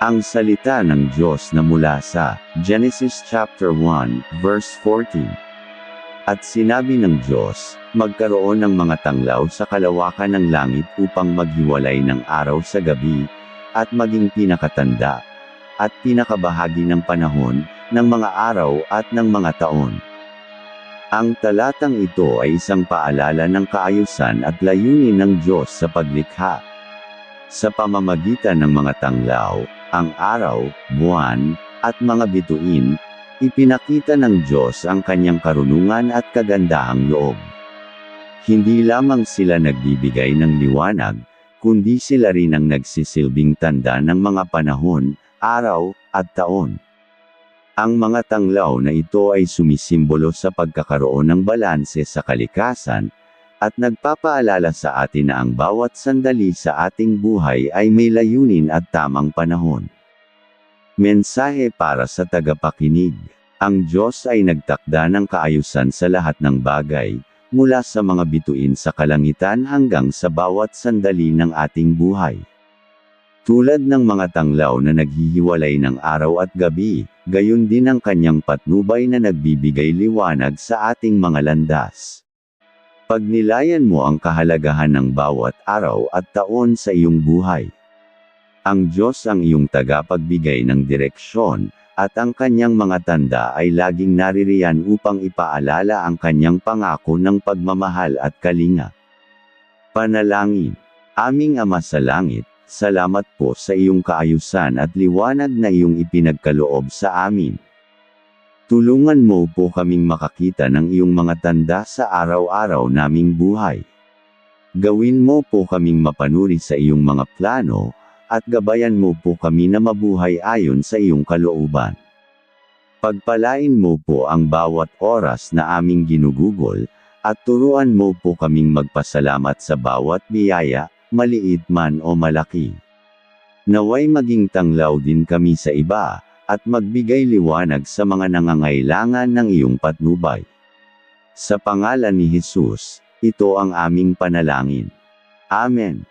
Ang salita ng Diyos na mula sa Genesis chapter 1, verse 14. At sinabi ng Diyos, magkaroon ng mga tanglaw sa kalawakan ng langit upang maghiwalay ng araw sa gabi, at maging pinakatanda, at pinakabahagi ng panahon, ng mga araw at ng mga taon. Ang talatang ito ay isang paalala ng kaayusan at layunin ng Diyos sa paglikha. Sa pamamagitan ng mga tanglaw, ang araw, buwan, at mga bituin, ipinakita ng Diyos ang kanyang karunungan at kagandahang loob. Hindi lamang sila nagbibigay ng liwanag, kundi sila rin ang nagsisilbing tanda ng mga panahon, araw, at taon. Ang mga tanglaw na ito ay sumisimbolo sa pagkakaroon ng balanse sa kalikasan, at nagpapaalala sa atin na ang bawat sandali sa ating buhay ay may layunin at tamang panahon. Mensahe para sa tagapakinig. Ang Diyos ay nagtakda ng kaayusan sa lahat ng bagay, mula sa mga bituin sa kalangitan hanggang sa bawat sandali ng ating buhay. Tulad ng mga tanglaw na naghihiwalay ng araw at gabi, gayon din ang kanyang patnubay na nagbibigay liwanag sa ating mga landas. Pagnilayan mo ang kahalagahan ng bawat araw at taon sa iyong buhay. Ang Diyos ang iyong tagapagbigay ng direksyon, at ang kanyang mga tanda ay laging naririyan upang ipaalala ang kanyang pangako ng pagmamahal at kalinga. Panalangin. Aming Ama sa Langit, salamat po sa iyong kaayusan at liwanag na iyong ipinagkaloob sa amin. Tulungan mo po kaming makakita ng iyong mga tanda sa araw-araw naming buhay. Gawin mo po kaming mapanuri sa iyong mga plano, at gabayan mo po kami na mabuhay ayon sa iyong kalooban. Pagpalain mo po ang bawat oras na aming ginugugol, at turuan mo po kaming magpasalamat sa bawat biyaya, maliit man o malaki. Naway maging tanglaw din kami sa iba, at magbigay liwanag sa mga nangangailangan ng iyong patnubay. Sa pangalan ni Jesus, ito ang aming panalangin. Amen.